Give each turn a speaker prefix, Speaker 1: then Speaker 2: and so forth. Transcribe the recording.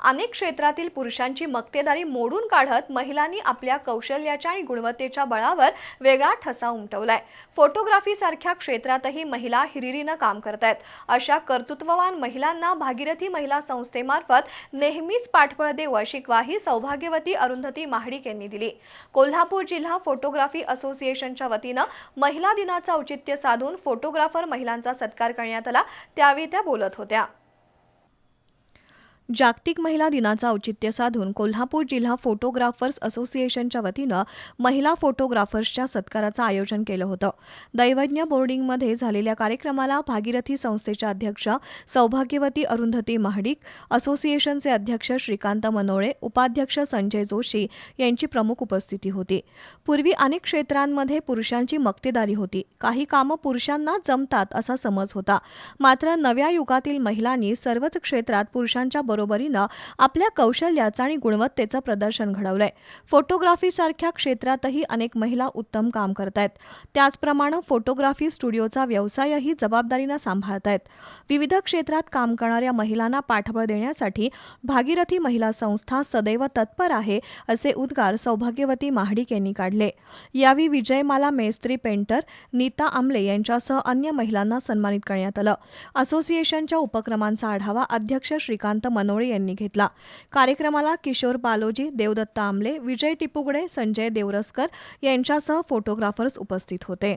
Speaker 1: अनेक क्षेत्रातील पुरुषांची मक्तेदारी मोडून काढत महिलांनी आपल्या कौशल्याच्या आणि गुणवत्तेच्या बळावर वेगळा ठसा उमटवलाय. फोटोग्राफी सारख्या क्षेत्रातही महिला हिरिरीनं काम करत आहेत अशा कर्तृत्ववान महिलांना भागीरथी महिला संस्थेमार्फत नेहमीच पाठबळ देऊ अशी ग्वाही सौभाग्यवती अरुंधती महाडिक यांनी दिली. कोल्हापूर जिल्हा फोटोग्राफी असोसिएशनच्या वतीनं महिला दिनाचं औचित्य साधून फोटोग्राफर महिलांचा सत्कार करण्यात आला. त्यावेळी त्या बोलत होत्या. जागतिक महिला दिनाचं औचित्य साधून कोल्हापूर जिल्हा फोटोग्राफर्स असोसिएशनच्या वतीनं महिला फोटोग्राफर्सच्या सत्काराचं आयोजन केलं होतं. दैवज्ञ बोर्डिंगमध्ये झालेल्या कार्यक्रमाला भागीरथी संस्थेच्या अध्यक्षा सौभाग्यवती अरुंधती महाडिक असोसिएशनचे अध्यक्ष श्रीकांत मनोळे उपाध्यक्ष संजय जोशी यांची प्रमुख उपस्थिती होती. पूर्वी अनेक क्षेत्रांमध्ये पुरुषांची मक्तेदारी होती. काही कामं पुरुषांना जमतात असा समज होता. मात्र नव्या युगातील महिलांनी सर्वच क्षेत्रात पुरुषांच्या बरोबरीनं आपल्या कौशल्याचं आणि गुणवत्तेचं प्रदर्शन घडवलंय. फोटोग्राफी सारख्या क्षेत्रातही अनेक महिला उत्तम काम करतायत. त्याचप्रमाणे फोटोग्राफी स्टुडिओचा व्यवसायही जबाबदारीनं सांभाळतायत. विविध क्षेत्रात काम करणाऱ्या महिलांना पाठबळ देण्यासाठी भागीरथी महिला संस्था सदैव तत्पर आहे असे उद्गार सौभाग्यवती महाडिक यांनी काढले. यावेळी विजयमाला मेस्त्री पेंटर नीता आमले यांच्यासह अन्य महिलांना सन्मानित करण्यात आलं. असोसिएशनच्या उपक्रमांचा आढावा अध्यक्ष श्रीकांत मन मनोळे यांनी घेतला. कार्यक्रमाला किशोर बालोजी देवदत्त आमले विजय टिपुगडे संजय देवरसकर यांच्यासह फोटोग्राफर्स उपस्थित होते.